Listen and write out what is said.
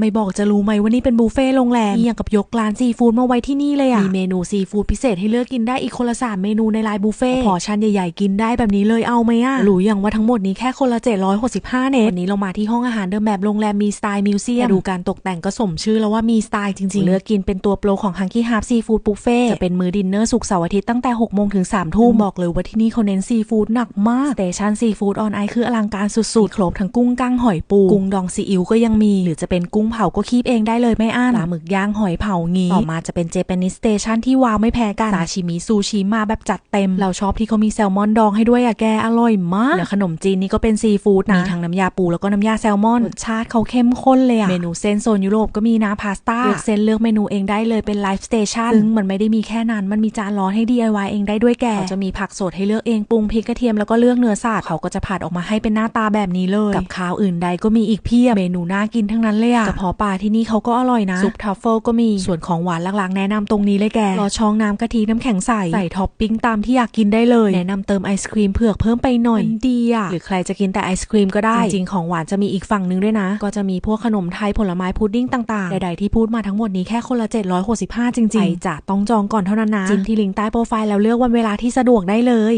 ไม่บอกจะรู้ไหมว่านี่เป็นบุฟเฟ่ต์โรงแรมมีอย่างกับยกร้านซีฟู้ดมาไว้ที่นี่เลยอะมีเมนูซีฟู้ดพิเศษให้เลือกกินได้อีกคนละสามเมนูในไลน์บุฟเฟ่ต์พอร์ชั่นใหญ่ๆกินได้แบบนี้เลยเอาไหมอะรู้อย่างว่าทั้งหมดนี้แค่คนละ765เนตวันนี้เรามาที่ห้องอาหารเดิมแบบโรงแรมมีสไตล์มิวเซียมดูการตกแต่งก็สมชื่อแล้วว่ามีสไตล์จริงๆ เลือกกินเป็นตัวโปรของฮังกี้ฮาร์ f ซีฟู้ดบุฟเฟ่จะเป็นมื้อดินเนอร์สุกร์เสาร์อาทิตย์ตั้งแต่6โมงถึง3ทุ่มบอกเลยว่าที่นี่เขาเน้นซีฟู้ดหนักมากสเตชันซีฟู้ดออนไอคืออลังการสุดๆครบทั้งกุ้งกั้งหอยปู กุ้งดองซีอิ๊วก็ยังมี หรือจะเป็นกุ้งเผาก็คีบเองได้เลยไม่อั้นปลาหมึกย่างหอยเผางี้ต่อมาจะเป็นเจแปนิสสเตชันที่ว้าวไม่แพ้กันซาชิมิซูชิมาแบบจัดเต็ม เราชอบที่เขามีแซลมอนดองให้ด้วยอะแกอร่อยมากแล้วขนมจีนนี่ก็เป็นซีฟู้ดนะมีทั้งน้ำยาปูแล้วก็น้ำยาแซลมอนรสชาติเขาเข้มข้นเลยอะเมนูเส้นโซนยุโรปก็มีนะพาสต้าเลือกเส้นเลือกเมนูเองได้เลยเป็นไลฟ์สเตชันซึ่งมันไม่ได้มีแค่นั้นมันมีจานร้อนให้ DIY เองได้ด้วยแกเขาจะมีผักสดให้เลือกเองปรุงพริกกระเทียมแล้วก็เลือกเนื้อสัตว์เขาก็จะผัดออกมาให้เป็นหน้าตาแบบนี้เลย กับข้าวอื่นใดก็มีอีกเพียบเมนูน่ากินทั้งนั้นเลยอะกระเพาะปลาที่นี่เขาก็อร่อยนะ ซุปทัฟเฟิลก็มี ส่วนของหวานหลักๆ แนะนำตรงนี้เลยแกรอช่องน้ำกะทิน้ำแข็งใส ใส่ท็อปปิ้งตามที่อยากกินได้เลย แนะนำเติมไอศครีมเผือกเพิ่มไปหน่อยมันดีอะหรือใครจะกินแต่ไอศครีมก็ได้ จริงๆของหวานจะมีอีกฝั่งนึงด้วยนะ ก็จะมีพวกขนมไทยผลไม้พุดดิ้งต่างๆใดๆที่พูดมาทั้งหมดนี้แค่คนละ 765 จริงๆไปจะต้องจองก่อนเท่านั้นนะจิ้มที่ลิงก์ใต้โปรไฟล์แล้วเลือกวันเวลาที่สะดวกได้เลย